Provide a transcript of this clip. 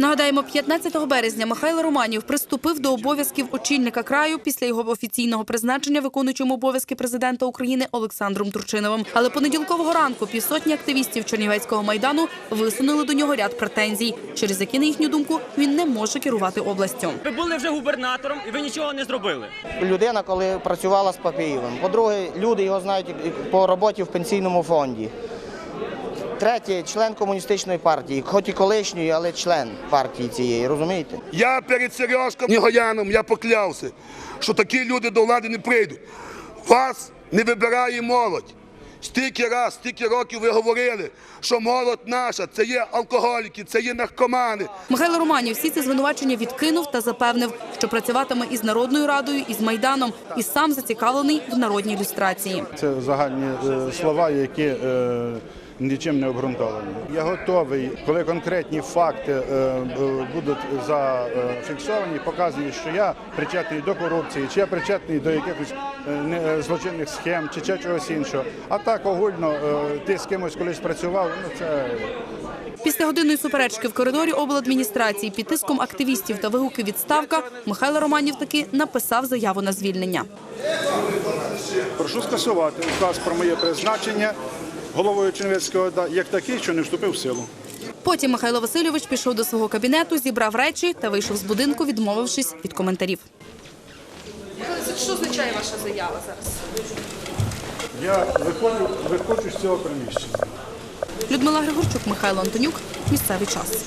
Нагадаємо, 15 березня Михайло Романів приступив до обов'язків очільника краю після його офіційного призначення виконуючим обов'язки президента України Олександром Турчиновим. Але понеділкового ранку півсотні активістів Чернівецького майдану висунули до нього ряд претензій, через які, на їхню думку, він не може керувати областю. Ви були вже губернатором і ви нічого не зробили. Людина, коли працювала з Папієвим. По-друге, люди його знають по роботі в пенсійному фонді. Третє, член комуністичної партії, хоч і колишньої, але член партії цієї, розумієте? Я перед Сережком Нігояном я поклявся, що такі люди до влади не прийдуть. Вас не вибирає молодь. Стільки раз, стільки років ви говорили, що молодь наша це є алкоголіки, це є наркомани. Михайло Романів всі ці звинувачення відкинув та запевнив, що працюватиме із Народною радою, і з Майданом, і сам зацікавлений в народній люстрації. Це загальні е, слова, які е, нічим не обґрунтовані. Я готовий, коли конкретні факти е, будуть зафіксовані, показані, що я причетний до корупції, чи я причетний до якихось е, не- е, злочинних схем, чи ще чогось іншого. А так огульно ти з кимось колись працював, ну це Після годинної суперечки в коридорі обладміністрації під тиском активістів та вигуки відставка Михайло Романів таки написав заяву на звільнення. прошу скасувати указ про моє призначення головою Чернівецької ОДА як такий, що не вступив в силу. Потім Михайло Васильович пішов до свого кабінету, зібрав речі та вийшов з будинку, відмовившись від коментарів. Що означає ваша заява зараз? Я виходжу, виходжу з цього приміщення. Людмила Григорчук, Михайло Антонюк. Місцевий час.